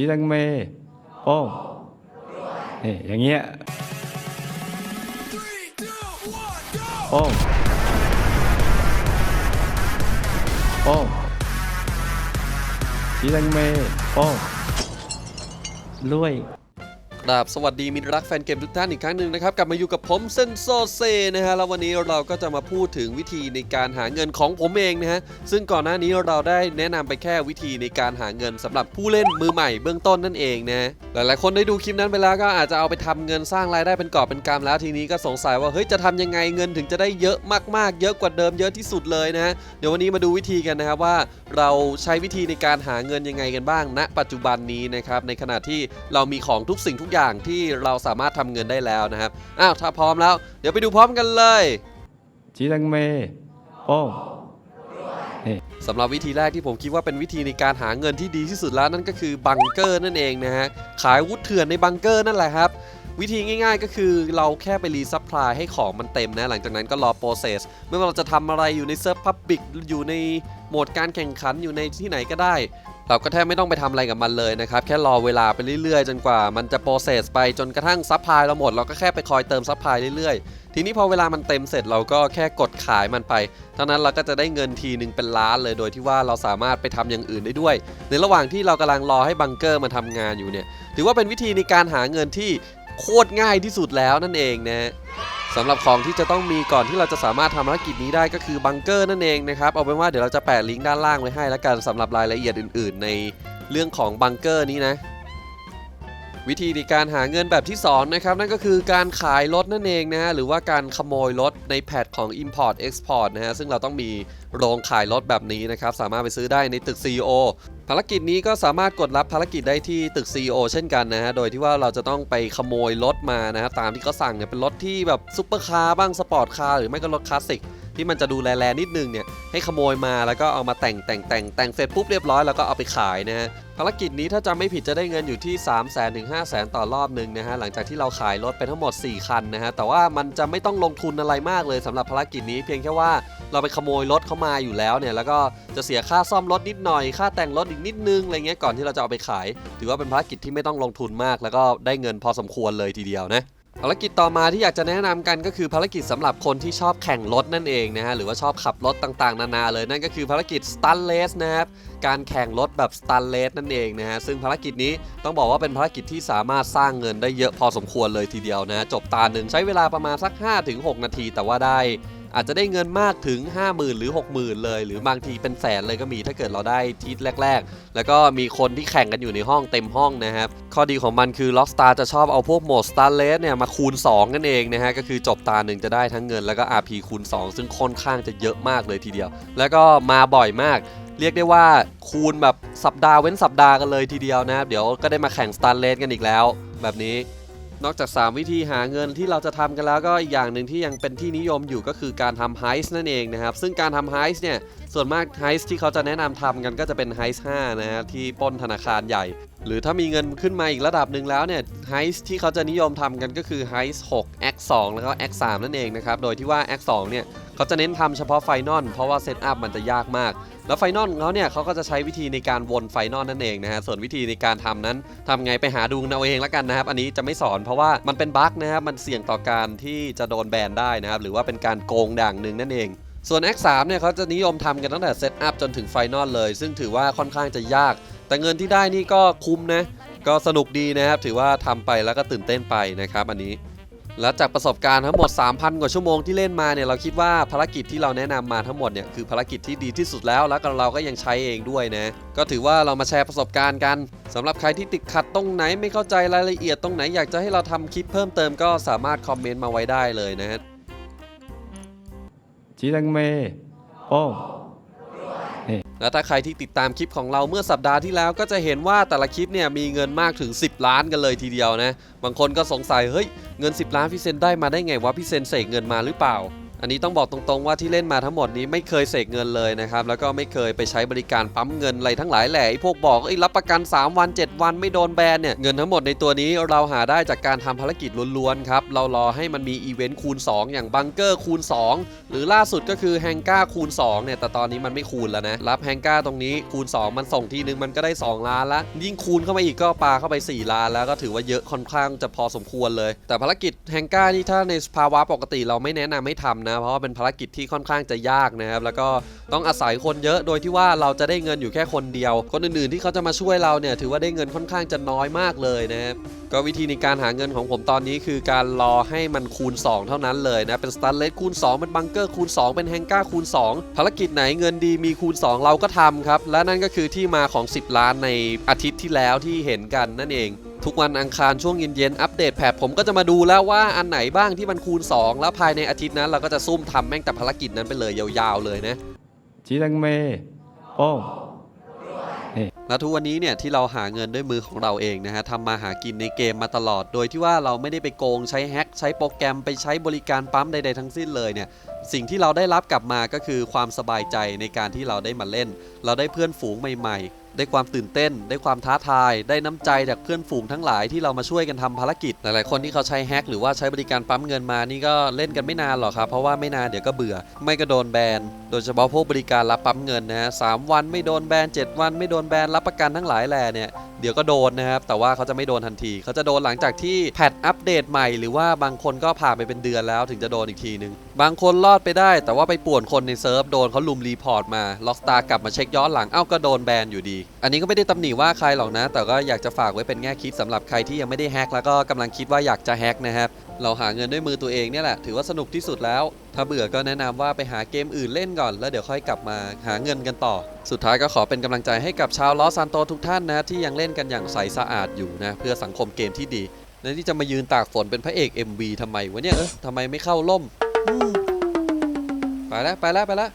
จีตังเมโป้งนี่อย่างเงี้ยโป้งโป้งจีตังเมโป้งรวย ครับสวัสดีมิตรรักแฟนเกมทุกท่านอีกครั้งหนึ่งนะครับกลับมาอยู่กับผมเซนโซเซนะฮะแล้ววันนี้เราก็จะมาพูดถึงวิธีในการหาเงินของผมเองนะฮะซึ่งก่อนหน้านี้เราได้แนะนำไปแค่วิธีในการหาเงินสำหรับผู้เล่นมือใหม่เบื้องต้นนั่นเองนะ ลายๆ คนได้ดูคลิปนั้นไปแล้วก็อาจจะเอาไปทำเงินสร้างรายได้เป็นกอบเป็นกำแล้วทีนี้ก็สงสัยว่าเฮ้ยจะทำยังไงเงินถึงจะได้เยอะมากๆ เยอะกว่าเดิมเยอะที่สุดเลยนะ เดี๋ยววันนี้มาดูวิธีกันนะครับว่า เราใช้วิธีในการหาเงินยังไงกันบ้างณปัจจุบันนี้นะครับในขณะที่เรามีของทุกสิ่งทุกอย่างที่เราสามารถทำเงินได้แล้วนะครับอ้าวถ้าพร้อมแล้ว เดี๋ยวไปดูพร้อมกันเลยจีตังเมโป้ สำหรับวิธีแรกที่ผมคิดว่าเป็นวิธีในการหาเงินที่ดีที่สุดแล้วนั่นก็คือบังเกอร์นั่นเองนะฮะขายวุฒเถื่อนในบังเกอร์นั่นแหละครับวิธีง่ายๆก็คือเราแค่ไปรีซัพพลายให้ของมันเต็มนะ หลังจากนั้นก็รอโปรเซสไม่ว่าเราจะทำอะไรอยู่ในเซิร์ฟพับบิกอยู่ในโหมดการแข่งขันอยู่ในที่ไหนก็ได้ เราก็แทบไม่ต้องไปทำอะไรกับมันเลยนะครับ แค่รอเวลาไปเรื่อยๆ จนกว่ามันจะโปรเซสไปจนกระทั่งซัพพลายเราหมด เราก็แค่ไปคอยเติมซัพพลายเรื่อยๆ ทีนี้พอเวลามันเต็มเสร็จเราก็แค่กดขายมันไปเท่านั้นเราก็จะได้เงินทีหนึ่งเป็นล้านเลยโดยที่ว่าเราสามารถไปทำอย่างอื่นได้ด้วย ในระหว่างที่เรากำลังรอให้บังเกอร์มาทำงานอยู่เนี่ยถือว่าเป็นวิธีในการหาเงินที่โคตรง่ายที่สุดแล้วนั่นเองนะ สำหรับของที่จะต้องมีก่อนที่เราจะสามารถทำภารกิจนี้ได้ก็คือบังเกอร์นั่นเองนะครับ เอาเป็นว่าเดี๋ยวเราจะแปะลิงก์ด้านล่างไว้ให้แล้วกันสำหรับรายละเอียดอื่น ๆ ในเรื่องของบังเกอร์นี้นะ วิธีในการหาเงินแบบที่2นะครับนั่นก็คือการขายรถนั่นเองนะฮะหรือว่าการขโมยรถในแพทของ Import Export นะฮะซึ่งเราต้องมีโรงขายรถแบบนี้นะครับสามารถไปซื้อได้ในตึก CEO ภารกิจนี้ก็สามารถกดรับภารกิจได้ที่ตึก CEO เช่นกันนะฮะ โดยที่ว่าเราจะต้องไปขโมยรถมานะฮะตามที่เขาสั่งเนี่ยเป็นรถที่แบบซุปเปอร์คาร์บ้างสปอร์ตคาร์หรือไม่ก็รถคลาสสิก ที่มันจะดูแลๆนิดนึงเนี่ยให้ขโมยมาแล้วก็เอามาแต่งแต่งแต่งแต่งเสร็จปุ๊บเรียบร้อยแล้วก็เอาไปขายนะฮะภารกิจนี้ถ้าจำไม่ผิดจะได้เงินอยู่ที่ 3 0 0 0 0 0ถึง5 0 0 0 0 ต่อรอบหนึ่งนะฮะหลังจากที่เราขายรถไปทั้งหมด 4 คันนะฮะแต่ว่ามันจะไม่ต้องลงทุนอะไรมากเลยสำหรับภารกิจนี้เพียงแค่ว่าเราไปขโมยรถเข้ามาอยู่แล้วเนี่ยแล้วก็จะเสียค่าซ่อมรถนิดหน่อย ค่าแต่งรถอีกนิดนึงอะไรเงี้ยก่อนที่เราจะเอาไปขาย ถือว่าเป็นภารกิจที่ไม่ต้องลงทุนมาก แล้วก็ได้เงินพอสมควรเลยทีเดียวนะ ภารกิจต่อมาที่อยากจะแนะนำกันก็คือภารกิจสำหรับคนที่ชอบแข่งรถนั่นเองนะฮะหรือว่าชอบขับรถต่างๆ นานาเลยนั่นก็คือภารกิจ s t u n l e s นะครับการแข่งรถแบบ s t u n l e s นั่นเองนะฮะซึ่งภารกิจนี้ต้องบอกว่าเป็นภารกิจที่สามารถสร้างเงินได้เยอะพอสมควรเลยทีเดียวนะจบตาหนึ่งใช้เวลาประมาณสัก 5-6 นาที แต่ว่าได้ อาจจะได้เงินมากถึง 50,000 หรือ 60,000 เลย หรือบางทีเป็นแสนเลยก็มีถ้าเกิดเราได้ทีแรก ๆ แล้วก็มีคนที่แข่งกันอยู่ในห้องเต็มห้องนะครับ ข้อดีของมันคือ Rockstar จะชอบเอาพวกโหมด Star r a c e เนี่ยมาคูณ 2 นั่นเองนะฮะ ก็คือจบตาหนึ่งจะได้ทั้งเงินแล้วก็ RP คูณ 2 ซึ่งค่อนข้างจะเยอะมากเลยทีเดียว แล้วก็มาบ่อยมากเรียกได้ว่าคูณแบบสัปดาห์เว้นสัปดาห์กันเลยทีเดียวนะครับเดี๋ยวก็ได้มาแข่ง Star r a c e กันอีกแล้ว แบบนี้ นอกจาก 3 วิธีหาเงินที่เราจะทำกันแล้วก็อีกอย่างหนึ่งที่ยังเป็นที่นิยมอยู่ก็คือการทำไฮส์นั่นเองนะครับ ซึ่งการทำไฮส์เนี่ยส่วนมากไฮส์ที่เขาจะแนะนำทำกันก็จะเป็นไฮส์5นะฮะที่ป้นธนาคารใหญ่ หรือถ้ามีเงินขึ้นมาอีกระดับหนึ่งแล้วเนี่ยไฮส์ที่เขาจะนิยมทำกันก็คือไฮส์6 X 2แล้วก็ X 3นั่นเองนะครับ โดยที่ว่า X 2เนี่ยเขาจะเน้นทำเฉพาะไฟนอลเพราะว่าเซตอัพมันจะยากมาก แล้วไฟนอลของเขาเนี่ยเขาก็จะใช้วิธีในการวนไฟนอลนั่นเองนะฮะ ส่วนวิธีในการทำนั้นทำไงไปหาดูเอาเองแล้วกันนะครับ อันนี้จะไม่สอนเพราะว่ามันเป็นบั๊กนะครับ มันเสี่ยงต่อการที่จะโดนแบนได้นะครับ หรือว่าเป็นการโกงด่างหนึ่งนั่นเองส่วน X3 เนี่ยเขาจะนิยมทำกันตั้งแต่เซตอัพจนถึงไฟนอลเลย ซึ่งถือว่าค่อนข้างจะยาก แต่เงินที่ได้นี่ก็คุ้มนะ ก็สนุกดีนะครับ ถือว่าทำไปแล้วก็ตื่นเต้นไปนะครับ อันนี้ และจากประสบการณ์ทั้งหมด 3,000 กว่าชั่วโมงที่เล่นมาเนี่ยเราคิดว่าภารกิจที่เราแนะนำมาทั้งหมดเนี่ยคือภารกิจที่ดีที่สุดแล้ว แล้วก็เราก็ยังใช้เองด้วยนะ ก็ถือว่าเรามาแชร์ประสบการณ์กันสำหรับใครที่ติดขัดตรงไหนไม่เข้าใจรายละเอียดตรงไหนอยากจะให้เราทำคลิปเพิ่มเติมก็สามารถคอมเมนต์มาไว้ได้เลยนะฮะจีตังเมโป้ และถ้าใครที่ติดตามคลิปของเราเมื่อสัปดาห์ที่แล้วก็จะเห็นว่าแต่ละคลิปเนี่ยมีเงินมากถึง 10 ล้านกันเลยทีเดียวนะ บางคนก็สงสัยเฮ้ยเงิน 10 ล้านพี่เซนได้มาได้ไงวะพี่เซนเสกเงินมาหรือเปล่า อันนี้ต้องบอกตรงๆว่าที่เล่นมาทั้งหมดนี้ไม่เคยเสกเงินเลยนะครับ แล้วก็ไม่เคยไปใช้บริการปั๊มเงินอะไรทั้งหลายแหล่ไอ้พวกบอกไอ้รับประกัน 3 วัน 7 วันไม่โดนแบนเนี่ย เงินทั้งหมดในตัวนี้เราหาได้จากการทำภารกิจล้วนๆครับ เรารอให้มันมีอีเวนต์คูณ 2 อย่างบังเกอร์คูณ 2 หรือล่าสุดก็คือแฮงก้าคูณ2เนี่ยแต่ตอนนี้มันไม่คูณแล้วนะรับแฮงก้าตรงนี้คูณ 2 มันส่งทีนึงมันก็ได้ 2 ล้านละยิ่งคูณเข้ามาอีกก็ปาเข้าไป 4 ล้านแล้วก็ถือว่าเยอะค่อนข้างจะพอสมควรเลย แต่ภารกิจแฮงก้านี่ถ้าในภาวะปกติเราไม่แนะนำให้ทำนะ เพราะว่าเป็นภารกิจที่ค่อนข้างจะยากนะครับ แล้วก็ต้องอาศัยคนเยอะ โดยที่ว่าเราจะได้เงินอยู่แค่คนเดียว คนอื่นๆที่เขาจะมาช่วยเราเนี่ยถือว่าได้เงินค่อนข้างจะน้อยมากเลยนะครับ ก็วิธีในการหาเงินของผมตอนนี้คือการรอให้มันคูณ 2 เท่านั้นเลยนะ เป็นสตาร์เลสคูณ 2 เป็นบังเกอร์คูณ 2 เป็นแฮงก้าคูณ 2 ภารกิจไหนเงินดีมีคูณ 2 เราก็ทำครับ และนั่นก็คือที่มาของ 10 ล้านในอาทิตย์ที่แล้วที่เห็นกันนั่นเอง ทุกวันอังคารช่วงเย็นๆอัปเดตแพทผมก็จะมาดูแล้วว่าอันไหนบ้างที่มันคูณ 2 แล้วภายในอาทิตย์นั้นเราก็จะซุ่มทำแม่งแต่ภารกิจนั้นไปเลยยาวๆเลยนะจีดังเมโอ้แล้วทุกวันนี้เนี่ยที่เราหาเงินด้วยมือของเราเองนะฮะทำมาหากินในเกมมาตลอด โดยที่ว่าเราไม่ได้ไปโกงใช้แฮ็กใช้โปรแกรมไปใช้บริการปั๊มใดๆทั้งสิ้นเลยเนี่ยสิ่งที่เราได้รับกลับมาก็คือความสบายใจในการที่เราได้มาเล่น เราได้เพื่อนฝูงใหม่ ได้ความตื่นเต้น ได้ความท้าทาย ได้น้ำใจจากเพื่อนฝูงทั้งหลายที่เรามาช่วยกันทำภารกิจ หลายๆ คนที่เขาใช้แฮกหรือว่าใช้บริการปั๊มเงินมานี่ก็เล่นกันไม่นานหรอกครับเพราะว่าไม่นานเดี๋ยวก็เบื่อ ไม่ก็โดนแบนโดยเฉพาะพวกบริการรับปั๊มเงินนะฮะสามวันไม่โดนแบน7 วันไม่โดนแบนรับประกันทั้งหลายแหล่เนี่ย เดี๋ยวก็โดนนะครับ แต่ว่าเขาจะไม่โดนทันที เขาจะโดนหลังจากที่แพทอัปเดตใหม่หรือว่าบางคนก็ผ่านไปเป็นเดือนแล้วถึงจะโดนอีกทีนึง บางคนรอดไปได้ แต่ว่าไปป่วนคนในเซิร์ฟโดนเขาลุมรีพอร์ตมาล็อกสตาร์กลับมาเช็คย้อนหลังเอ้าก็โดนแบนอยู่ดี อันนี้ก็ไม่ได้ตำหนิว่าใครหรอกนะ แต่ก็อยากจะฝากไว้เป็นแง่คิดสำหรับใครที่ยังไม่ได้แฮกแล้วก็กำลังคิดว่าอยากจะแฮกนะครับ เราหาเงินด้วยมือตัวเองเนี่ยแหละถือว่าสนุกที่สุดแล้ว ถ้าเบื่อก็แนะนำว่าไปหาเกมอื่นเล่นก่อน แล้วเดี๋ยวค่อยกลับมาหาเงินกันต่อ สุดท้ายก็ขอเป็นกำลังใจให้กับชาวลอสซานโตทุกท่านนะที่ยังเล่นกันอย่างใสสะอาดอยู่นะเพื่อสังคมเกมที่ดีแล้วที่จะมายืนตากฝนเป็นพระเอก MV ทำไมวะเนี่ยเออทำไมไม่เข้าล่มไปแล้วไปแล้วไปแล้ว